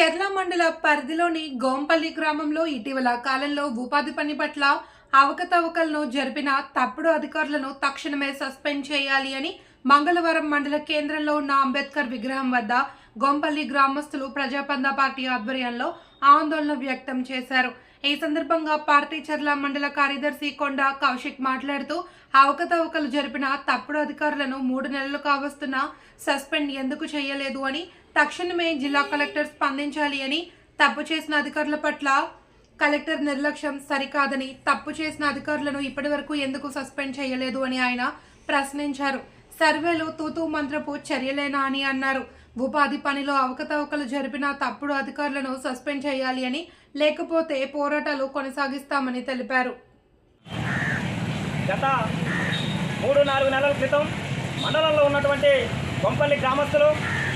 చెర్ల మండల పరిధిలోని గోంపల్లి గ్రామంలో ఇటీవల కాలంలో ఉపాధి పని పట్ల అవకతవకలను జరిపిన తప్పుడు అధికారులను తక్షణమే సస్పెండ్ చేయాలి అని మంగళవారం మండల కేంద్రంలో ఉన్న అంబేద్కర్ విగ్రహం వద్ద గోంపల్లి గ్రామస్తులు ప్రజాపంద పార్టీ ఆధ్వర్యంలో ఆందోళన వ్యక్తం చేశారు. ఈ సందర్భంగా పార్టీ చర్ల మండల కార్యదర్శి కొండ కౌశిక్ మాట్లాడుతూ అవకతవకలు జరిపిన తప్పుడు అధికారులను మూడు నెలలు కావస్తున్న సస్పెండ్ ఎందుకు చేయలేదు అని తక్షణమే జిల్లా కలెక్టర్ స్పందించాలి అని తప్పు చేసిన అధికారుల పట్ల కలెక్టర్ నిర్లక్ష్యం సరికాదని తప్పు చేసిన అధికారులను ఇప్పటివరకు ఎందుకు సస్పెండ్ చేయలేదు అని ఆయన ప్రశ్నించారు. సర్వేలు తూతూ మంత్రపు చర్యలేనా అని అన్నారు. ఉపాధి పనిలో అవకతవకలు జరిపిన తప్పుడు అధికారులను సస్పెండ్ చేయాలి అని లేకపోతే పోరాటాలు కొనసాగిస్తామని తెలిపారు. గత మూడు నాలుగు నెలల క్రితం మండలంలో ఉన్నటువంటి కొంపల్లి గ్రామస్తులు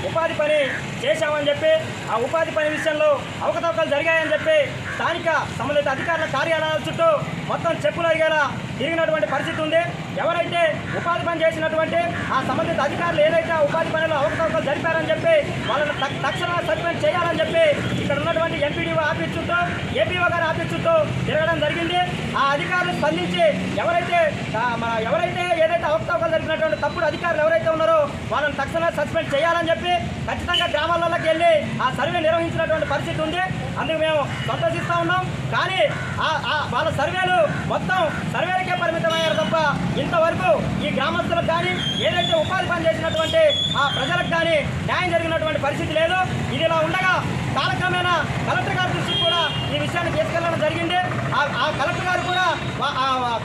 ఉపాధి పని చేశామని చెప్పి ఆ ఉపాధి పని విషయంలో అవకతవకలు జరిగాయని చెప్పి స్థానిక సంబంధిత అధికారుల కార్యాలయాల చుట్టూ మొత్తం చెప్పులు అడిగేలా తిరిగినటువంటి పరిస్థితి ఉంది. ఎవరైతే ఉపాధి పని చేసినటువంటి ఆ సంబంధిత అధికారులు ఏదైతే ఆ ఉపాధి పనిలో అవకతవకలు జరిపారని చెప్పి వాళ్ళని తక్ష- తక్షణ సస్పెండ్ చేయాలని చెప్పి ఇక్కడ ఉన్నటువంటి ఎంపీడీఓ ఆఫీస్ చుట్టూ ఏపీఓ గారి ఆఫీస్ చుట్టూ తిరగడం జరిగింది. ఆ అధికారులు స్పందించి ఎవరైతే మన ఎవరైతే ఏదైతే అవకతవకలు జరిగినటువంటి తప్పుడు అధికారులు ఎవరైతే ఉన్నారో వాళ్ళని తక్షణ సస్పెండ్ చేయాలని చెప్పి ఖచ్చితంగా గ్రామాలలోకి వెళ్ళి ఆ సర్వే నిర్వహించినటువంటి పరిస్థితి ఉంది. అందుకు మేము సంతోషిస్తూ ఉన్నాం. కానీ వాళ్ళ సర్వేలు మొత్తం సర్వేలకే పరిమితమయ్యారు తప్ప ఇంతవరకు ఈ గ్రామస్తులకు కానీ ఏదైతే ఉపాధి పని చేసినటువంటి ఆ ప్రజలకు కానీ న్యాయం జరిగినటువంటి పరిస్థితి లేదు. ఇదిలా ఉండగా కాలక్రమేణా కలెక్టర్ గారి దృష్టికి కూడా ఈ విషయాన్ని తీసుకెళ్ళడం జరిగింది. ఆ- ఆ కలెక్టర్ గారు కూడా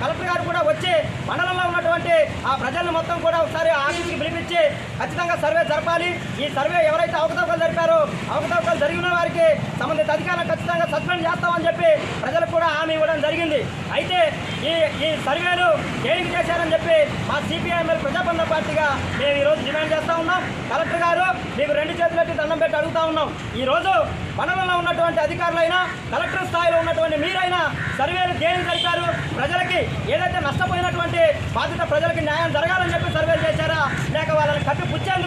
కలెక్టర్ గారు కూడా వచ్చి మండలంలో ఉన్నటువంటి ఆ ప్రజలను మొత్తం కూడా ఒకసారి ఆఫీస్కి పిలిపించి ఖచ్చితంగా సర్వే జరపాలి. ఈ సర్వే ఎవరైతే అవకతవకలు జరిపారో జరిగిన వారికి సంబంధిత అధికారులు ఖచ్చితంగా సస్పెండ్ చేస్తామని చెప్పి ప్రజలకు కూడా హామీ ఇవ్వడం జరిగింది. అయితే ఈ ఈ సర్వేలు దేనికి చేశారని చెప్పి మా సిపిఐఎంఎల్ ప్రజాబంధ పార్టీగా మేము ఈరోజు డిమాండ్ చేస్తూ ఉన్నాం. కలెక్టర్ గారు మీకు రెండు చేతులకి దండం పెట్టి అడుగుతా ఉన్నాం. ఈ రోజు ఉన్నటువంటి అధికారులైనా కలెక్టర్ స్థాయిలో ఉన్నటువంటి మీరైనా సర్వేలు దేనికి జరిపారు? ప్రజలకి ఏదైతే నష్టపోయినటువంటి బాధిత ప్రజలకి న్యాయం జరగాలని చెప్పి సర్వేలు చేశారా? లేక వాళ్ళని కప్పి పుచ్చారు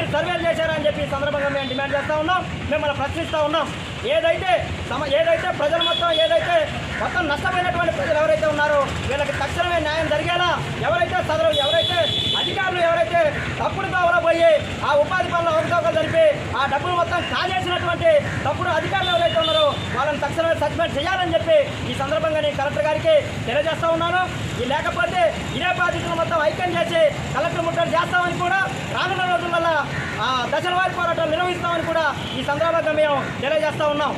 మీరు సర్వేలు చేశారని చెప్పి సందర్భంగా మేము డిమాండ్ చేస్తూ ఉన్నాం మిమ్మల్ని ప్రశ్నిస్తూ ఉన్నాం. ఏదైతే సమ ఏదైతే ప్రజలు మొత్తం ఏదైతే మొత్తం నష్టమైనటువంటి ప్రజలు ఎవరైతే ఉన్నారో వీళ్ళకి తక్షణమే న్యాయం జరిగేలా ఎవరైతే సదరు ఎవరైతే అధికారులు ఎవరైతే తప్పుడు దోవలో పోయి ఆ ఉపాధి పనులు అవకతవకలు జరిపి ఆ డబ్బులు మొత్తం కాజేసినటువంటి తప్పుడు అధికారులు ఎవరైతే ఉన్నారో వాళ్ళని తక్షణమే సస్పెండ్ చేయాలని చెప్పి ఈ సందర్భంగా నేను కలెక్టర్ గారికి తెలియజేస్తా ఉన్నాను. ఈ లేకపోతే ఇదే బాధితులు మొత్తం ఐక్యం చేసి కలెక్టర్ ముట్టడి చేస్తామని కూడా రానున్న దశల వారి పోరాటం నిర్వహిస్తామని కూడా ఈ సందర్భంగా మేము తెలియజేస్తా ఉన్నాం.